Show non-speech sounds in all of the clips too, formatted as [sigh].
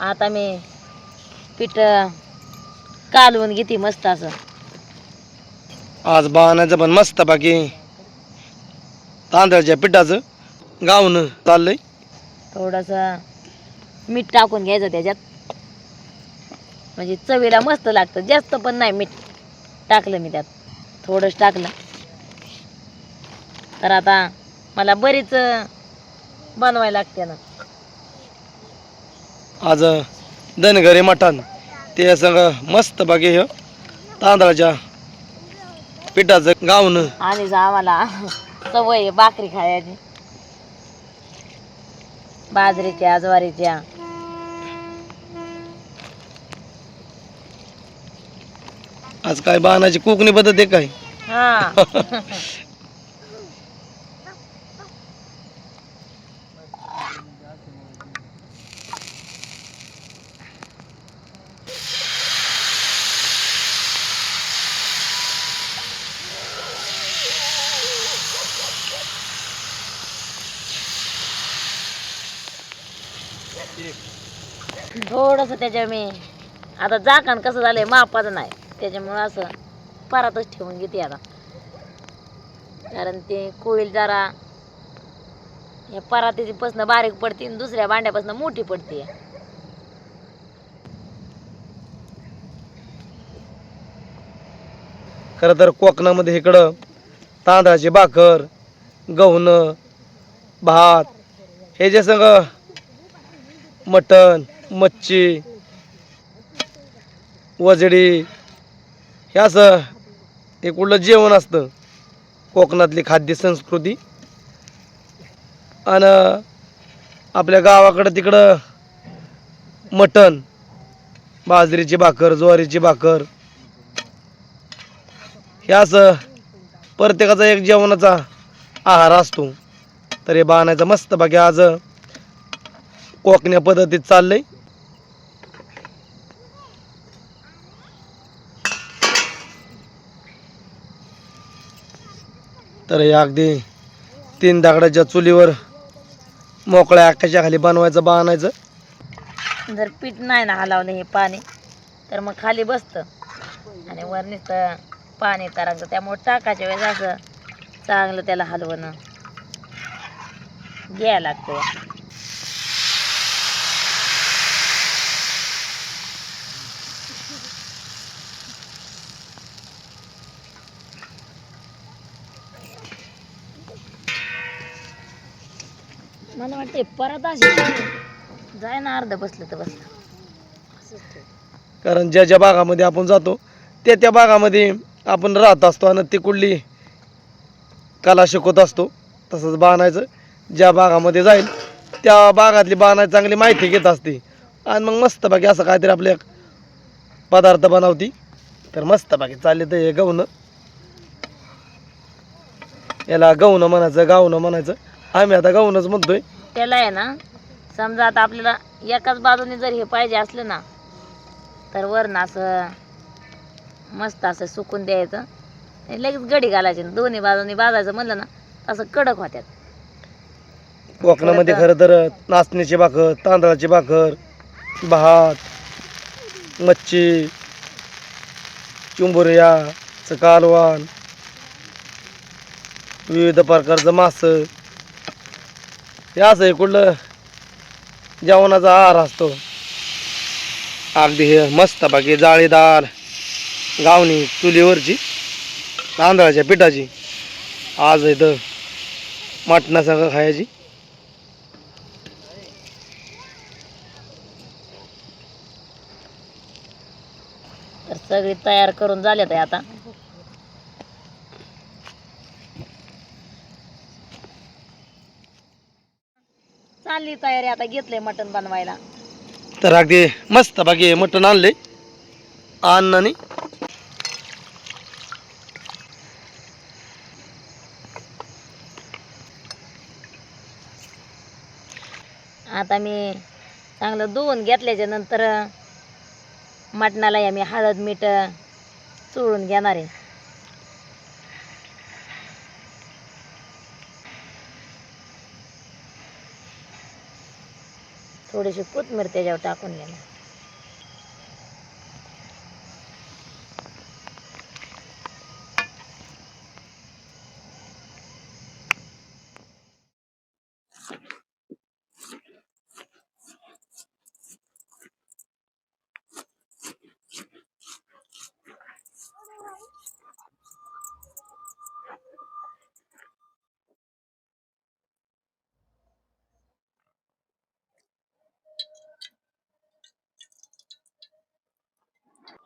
आता मी पीठ कालवून घेते मस्त असं. आज बाणाचं पण मस्त बाकी तांदळाच्या पिठाचं गावणं चाललंय. थोडंसं मीठ टाकून घ्यायचं त्याच्यात. म्हणजे चवीला मस्त लागतं जास्त पण नाही मीठ टाकलं मी त्यात. थोडंच टाकलं. तर आता मला बरीच बनवायला लागते ना. आज धनगरी मटण ते सगळं मस्त बाकी हे तांदळाच्या पिठाचं गावणं आणि जा आम्हाला. सवय आहे भाकरी खायची. बाजरीच्या ज्वारीच्या. आज काय बाणाची कोकणी पद्धत आहे काय? हा. [laughs] थोडंसं त्याच्या मी आता जाकण कसं झालंय मापाचं नाही. त्याच्यामुळं असं परातच ठेवून घेते आता. कारण ते कोईल जरा या परातीची पासन बारीक पडते आणि दुसऱ्या भांड्यापासून मोठी पडते. खरं तर कोकणामध्ये इकडं तांदळाची भाकर गव्हणं भात हे जे सगळं मटण मच्छी वजडी हे असं हे कुठलं जेवण असतं. कोकणातली खाद्य संस्कृती. आणि आपल्या गावाकडं तिकडं मटण बाजरीची भाकर ज्वारीची भाकर. हे असं प्रत्येकाचा एक जेवणाचा आहार असतो. तर हे बाणायचं मस्त बाकी आज कोकण्या पद्धतीत चाललंय. तर हे अगदी तीन दगडाच्या चुलीवर मोकळ्या आकाशाखाली खाली बनवायचं बाणायचं जर पीठ नाही ना हलावलं हे पाणी तर मग खाली बसतं. आणि वर नुसतं पाणी तारांचं त्यामुळे टाकायच्या वेळेस असं चांगलं त्याला हलवणं घ्यायला लागतं. मला वाटते परत जाय ना अर्ध बसलं तर बसलं. असंच ठेव. कारण ज्या ज्या भागामध्ये आपण जातो त्या त्या भागामध्ये आपण राहत असतो आणि ती कुठली कला शिकवत असतो. तसंच बाणायचं. ज्या भागामध्ये जाईल त्या भागातली बाणायची चांगली माहिती घेत असते. आणि मग मस्त बाकी असं काहीतरी आपले पदार्थ बनवती. तर मस्त बाकी चालले तर हे गवणं याला गवणं म्हणायचं गावणं म्हणायचं. आम्ही आता गवणंच म्हणतोय. त्याला आहे ना समजा आता आपल्याला एकाच बाजूने जर हे पाहिजे असलं ना तर वरनं असं मस्त असं सुकून द्यायचं. आणि लगेच गडी घालायची दोन्ही बाजूनी बाजायचं म्हणलं ना असं कडक होत्यात. कोकणामध्ये खरं तर नाचणीची भाकर तांदळाची भाकर भात मच्छी चिंबुऱ्याचं कालवान विविध प्रकारचं मासं हे असं आहे कुठलं जेवणाचा आहार असतो. अगदी हे मस्त बाकी जाळीदार गावणी चुलीवरची तांदळाच्या पिठाची आज इथं मटणासंग खायची. तर सगळी तयार करून झाल्यात आहे आता. चालली तयारी आता घेतलंय मटण बनवायला. तर अगदी मस्त बाकी मटण आणले अण्णाने आता मी चांगलं धुवून घेतल्याच्या नंतर मटणाला आम्ही हळद मीठ चोळून घेणार आहे. थोडीशी कोथमीर त्याच्यावर टाकून घेणार.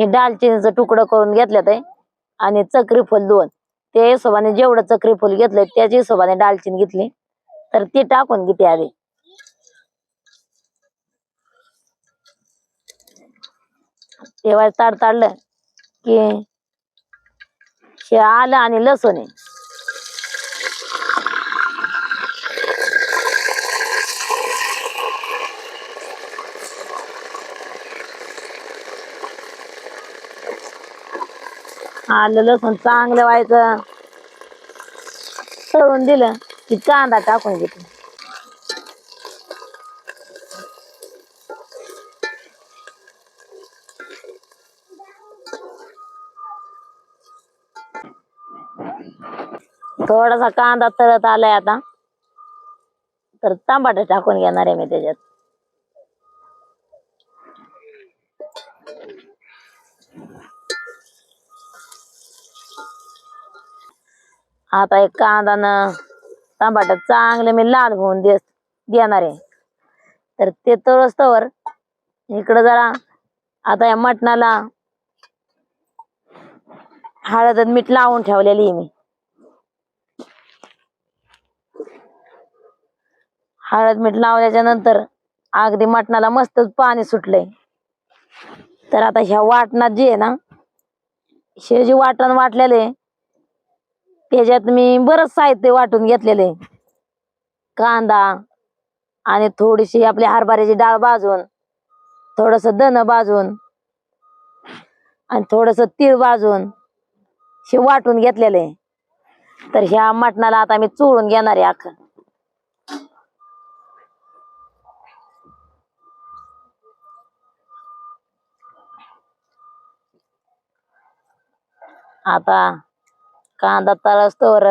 हे दालचिनीचं तुकडं करून घेतल्यात आणि चक्री फुल दोन. त्या हिशोबाने जेवढं चक्री फुल घेतलंय त्याच्या हिशोबाने दालचिनी घेतली. तर ती टाकून घेते आधी. तेव्हा ताड ताडलं की हे आलं आणि लसूण आहे. आलं लसूण चांगलं व्हायचं. तळून दिलं की कांदा टाकून घेते. थोडासा कांदा तळत आलाय आता. तर टमाटर टाकून घेणार आहे मी त्याच्यात. आता एक कांदा न टमाटर चांगले मी लाल होऊन दे देणार आहे. तर ते तळस्तवर इकडं जरा आता या मटणाला हळद मीठ लावून ठेवलेली आहे मी. हळद मीठ लावल्याच्या नंतर अगदी मटणाला मस्तच पाणी सुटलंय. तर आता ह्या वाटणात जे आहे ना हे जे वाटण वाटलेले आहे त्याच्यात मी बरंच साहित्य वाटून घेतलेले. कांदा आणि थोडीशी आपली हरभऱ्याची डाळ भाजून थोडस धन भाजून आणि थोडस तीळ भाजून हे वाटून घेतलेले. तर ह्या मटणाला आता मी चोळून घेणार आहे अख्खं. आता कांदा तळस्तवर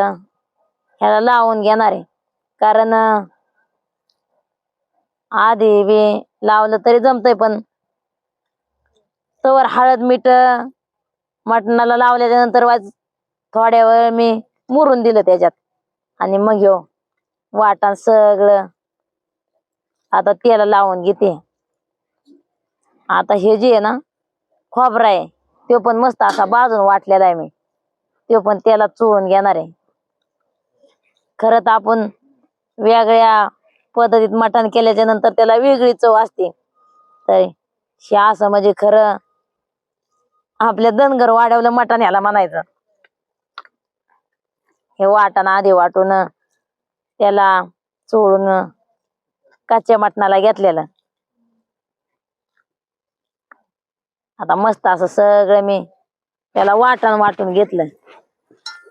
ह्याला लावून घेणार आहे. कारण आधी बी लावलं तरी जमतंय पण तवर हळद मीठ मटणाला लावल्याच्या नंतर वाज थोड्या वेळ मी मुरून दिलं त्याच्यात. आणि मग येऊ वाटण सगळं आता तेला लावून घेते. आता हे जे आहे ना खोबरा आहे तो पण मस्त असा बाजून वाटलेला आहे मी. तो पण त्याला चोळून घेणार आहे. खरं तर आपण वेगळ्या पद्धतीत मटण केल्याच्यानंतर त्याला वेगळी चव असते. तर हे असं म्हणजे खरं आपल्या दनगर वाढवलं मटण ह्याला म्हणायचं. हे वाटण आधी वाटून त्याला चोळून कच्च्या मटणाला घेतलेलं. आता मस्त असं सगळं मी त्याला वाटण वाटून घेतलं.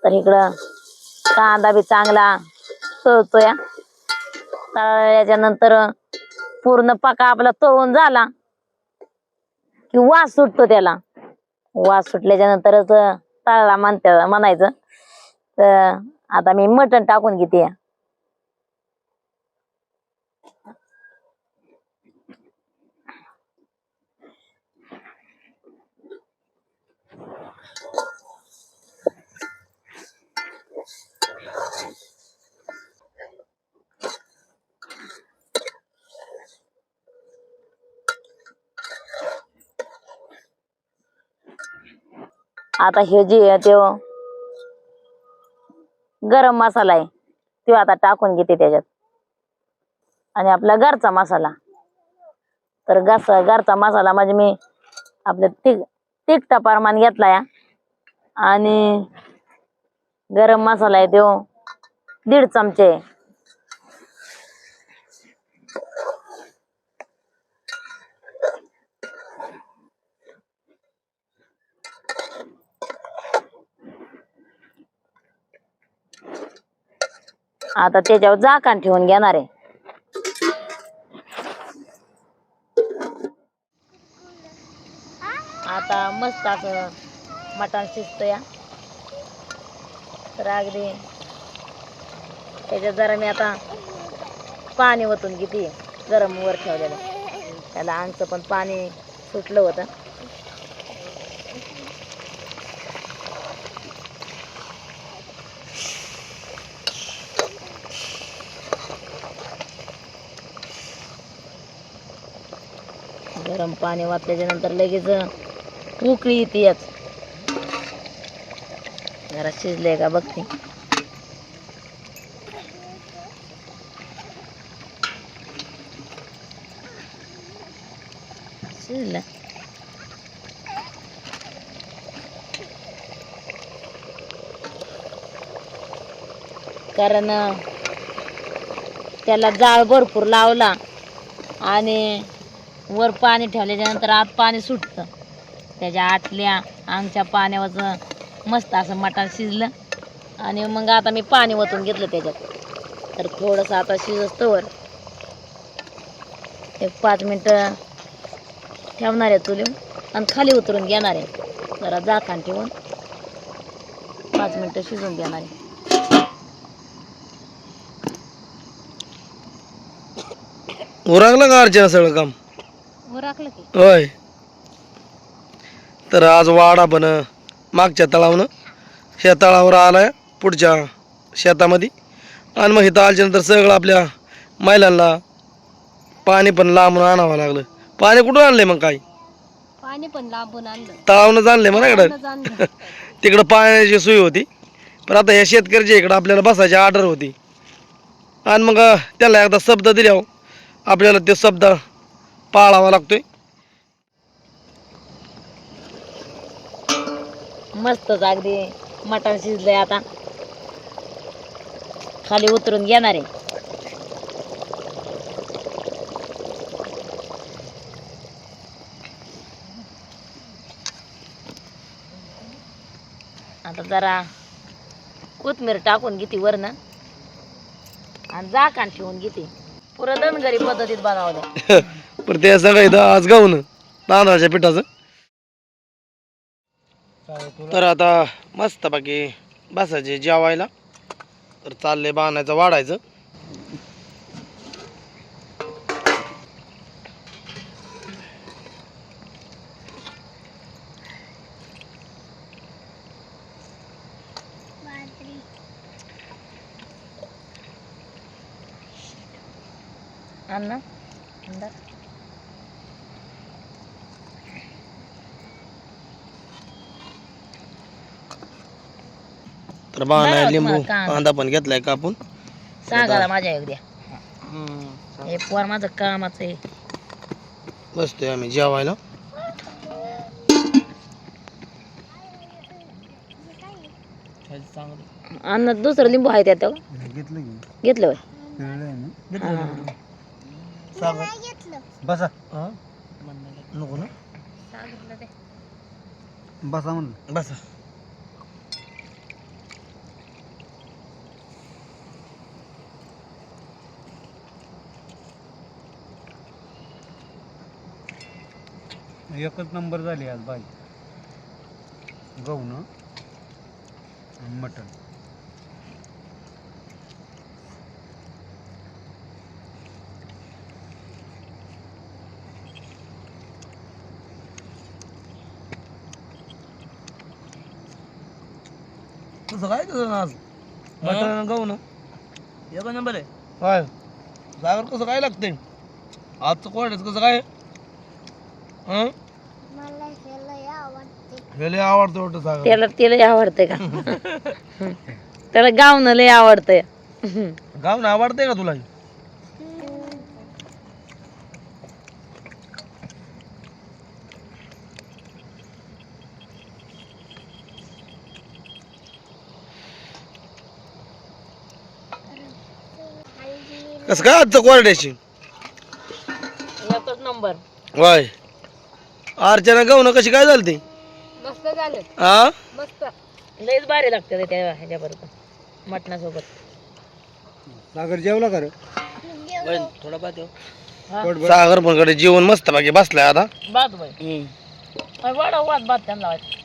तर इकडं कांदा बी चांगला तळतोय. तळल्याच्या नंतर पूर्ण पका आपला तळून झाला की वास सुटतो त्याला. वास सुटल्याच्या नंतरच तळला म्हणते म्हणायचं तर आता मी मटण टाकून घेते. आता हे जे ते गरम मसाला आहे तो आता टाकून घेते त्याच्यात. आणि आपला घरचा मसाला. तर घरचा घरचा मसाला म्हणजे मी आपलं तिक तिखटा प्रमाण घेतला या आणि गरम मसाला आहे तो दीड चमचे. आता त्याच्यावर जाकान ठेवून घेणार आहे. आता मस्त असं मटण शिजतो या तर अगदी त्याच्यात जरा मी आता पाणी ओतून घेते. गरम वर ठेवलेलं. त्याला आमचं पण पाणी सुटलं होतं. गरम पाणी वाचल्याच्या नंतर लगेच उकळी येते याच जरा शिजले का बघते. शिजलं. कारण त्याला जाळ भरपूर लावला आणि वर पाणी ठेवल्याच्या नंतर आत पाणी सुटतं. त्याच्या आतल्या अंगच्या पाण्यावरचं मस्त असं मटण शिजलं. आणि मग आता मी पाणी ओतून घेतलं त्याच्यात. तर थोडंसं आता शिजस्तवर एक पाच मिनटं ठेवणार आहे चुलीवर. आणि खाली उतरून घेणार आहे. जरा जाखान ठेवून पाच मिनटं शिजून देणार आहे. उरकलं का अर्चना सगळं काम? राखलं की. होय. तर आज वाडा पण मागच्या तळावनं. ह्या तळावर आलाय पुढच्या शेतामध्ये. आणि मग इथं आल्याच्यानंतर सगळं आपल्या महिलांना पाणी पण लांबून आणावं लागलं. पाणी कुठून आणलंय मग काय? पाणी पण लांबून आणलं. तळावनंच आणलंय म्हणा इकडं. [laughs] तिकडं पाण्याची सोय होती. पण आता ह्या शेतकऱ्याच्या इकडं आपल्याला बसायची ऑर्डर होती. आणि मग त्याला एकदा शब्द दिल्यावर आपल्याला ते शब्द पाळावा लागतोय. मस्तच अगदी मटण शिजलंय आता. खाली उतरून घेणार आहे. आता जरा कोथमीर टाकून घेते वरनं. आणि झाकण ठेवून घेते. पुरं दणगरी पद्धतीत बनवलं. [laughs] पण ते सगळं इथं आज गाऊन तांदळाच्या पिठाचं. तर आता मस्त बाकी बसायचे जेवायला. तर चालले बांधायचं वाढायचं. अण्णा? तर बरं, लिंबू कांदा. पण घेतलाय कापून सांगायला माझ्या उद्या हे पोर माझं कामाचं आहे. बसतोय आम्ही जेवायला. अन्न दुसरं लिंबू आहे त्यात. घेतलं होय. हा. बसा. नको ना? बसा म्हणलं. बसा. एकच नंबर झाली आज भाजी. गहून आणि मटण. कसं काय तुझं आज मटण गाऊन एक नंबर आहे. काय? जागर कसं काय लागते आजचं कोरड्याचं कसं काय? हं? हे लय आवडतं. वाटतं सागर त्याला ते लय आवडतंय का? त्याला गावनं लय आवडतंय. गाऊन आवडतंय का तुला? कसं काय आजचं कोरड्याची एकच नंबर वाय अर्चना गाऊन कशी काय झाली ती मस्त झालं. हा मस्त. लयच भारी लागतं त्या ह्याच्याबरोबर मटणासोबत. सागर जेवला का रे? थोडा हा. भर- सागर पण कडे जेवण मस्त बाकी बसलाय आता. बाई. वाढ वाद भात त्यांना लावायचं